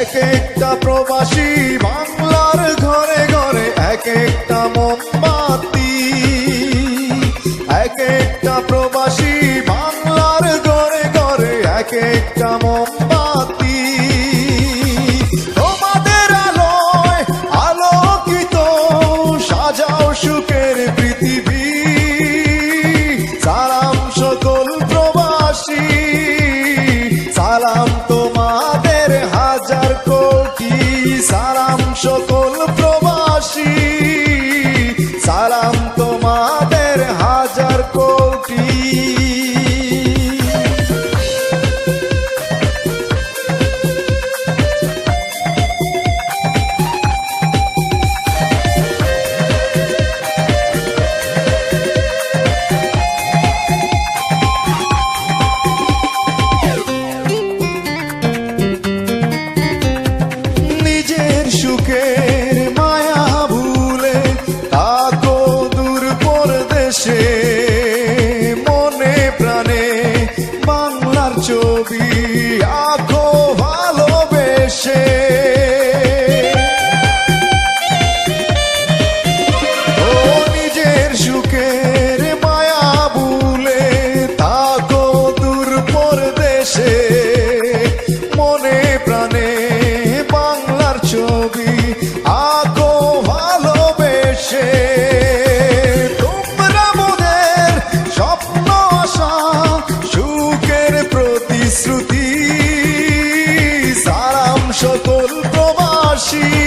এক একটা প্রবাসী বাংলার ঘরে ঘরে এক একটা মোমবাতি। এক একটা প্রবাসী বাংলার ঘরে ঘরে এক একটা মোমবাতি। তোমাদের আলোয় আলোকিত, সাজাও সুখের পৃথিবী। সালাম সকল প্রবাসী, সালাম প্রবাসী দেশে মনে প্রাণে বাংলার ছবি she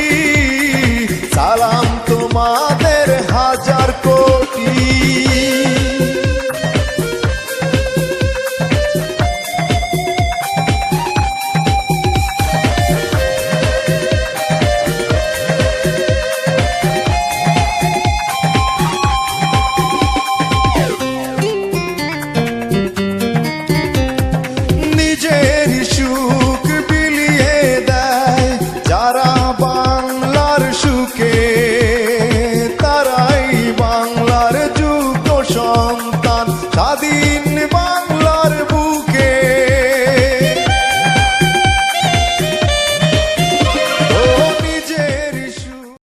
control